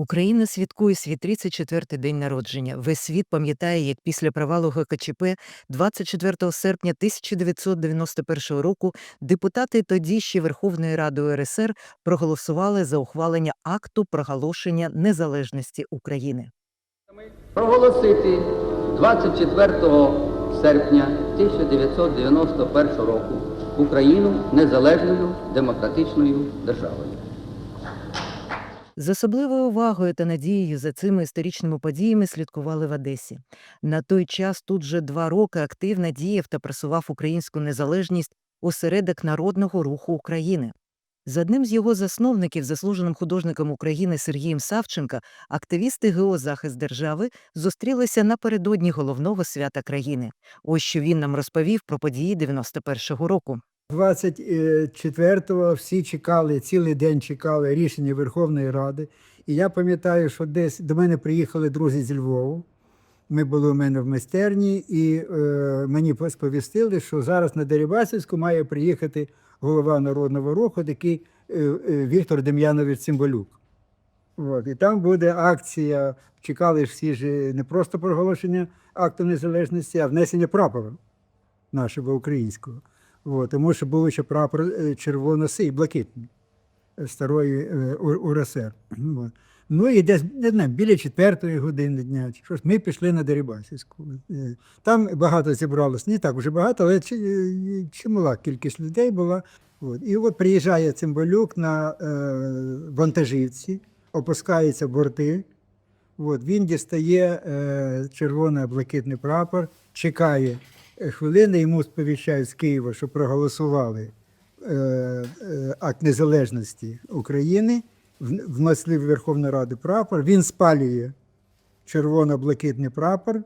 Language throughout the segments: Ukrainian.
Україна святкує свій 34-й день народження. Весь світ пам'ятає, як після провалу ГКЧП 24 серпня 1991 року депутати тоді ще Верховної Ради УРСР проголосували за ухвалення акту проголошення незалежності України. проголосити 24 серпня 1991 року Україну незалежною демократичною державою. З особливою увагою та надією за цими історичними подіями слідкували в Одесі. На той час тут вже два роки активно діяв та просував українську незалежність осередок народного руху України. З одним з його засновників, заслуженим художником України Сергієм Савченка, активісти ГО «Захист держави зустрілися напередодні головного свята країни. Ось що він нам розповів про події 91-го року. 24-го всі чекали, цілий день чекали рішення Верховної Ради. І я пам'ятаю, що десь до мене приїхали друзі зі Львову. Ми були у мене в майстерні, і е, мені сповістили, що зараз на Дерибасівську має приїхати голова народного руху, такий е, е, Віктор Дем'янович Цимбалюк. От, і там буде акція. Чекали ж всі ж не просто проголошення акту незалежності, а внесення прапора нашого українського. От, тому що був ще прапор е, червоно-сий, блакитний е, старої е, УРСР. От. Ну і десь не знаю, біля четвертої години дня, чи щось, ми пішли на Дерибасівську. Там багато зібралось, не так вже багато, але чи- чимала кількість людей була. От. І от приїжджає Цимбалюк на е, вантажівці, опускаються борти. От, він дістає е, червоно-блакитний прапор, чекає хвилини, йому сповіщають з Києва, що проголосували е, е, акт незалежності України, внесли в Верховну Раду прапор, він спалює червоно-блакитний прапор,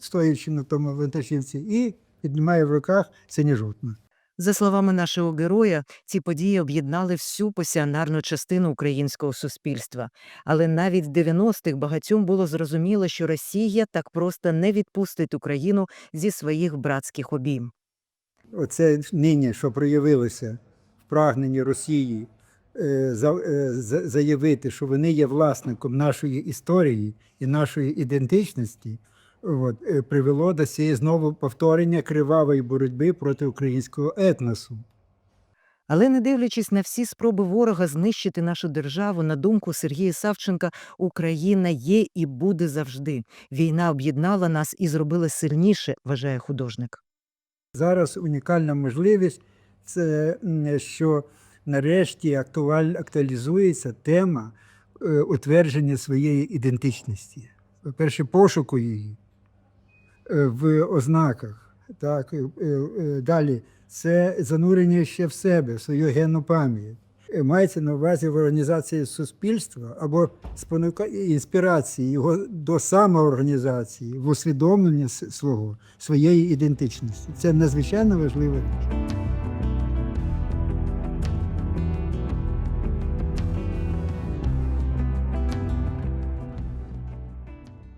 стоячи на тому вантажівці, і піднімає в руках синьо-жовтну. За словами нашого героя, ці події об'єднали всю пасіонарну частину українського суспільства. Але навіть в 90-х багатьом було зрозуміло, що Росія так просто не відпустить Україну зі своїх братських обійм. Оце нині, що проявилося в прагненні Росії е, е, за- заявити, що вони є власником нашої історії і нашої ідентичності, от, е, привело до цієї знову повторення кривавої боротьби проти українського етносу. Але не дивлячись на всі спроби ворога знищити нашу державу, на думку Сергія Савченка, Україна є і буде завжди. Війна об'єднала нас і зробила сильніше, вважає художник. Зараз унікальна можливість, це що нарешті актуаль, актуалізується тема е, утвердження своєї ідентичності. По-перше, пошуку її в ознаках. Так, е, е, далі це занурення ще в себе, в свою генну пам'ять. Е, Мається на увазі в організації суспільства або спонука інспірації його до самоорганізації, в усвідомлення свого, своєї ідентичності. Це надзвичайно важливо.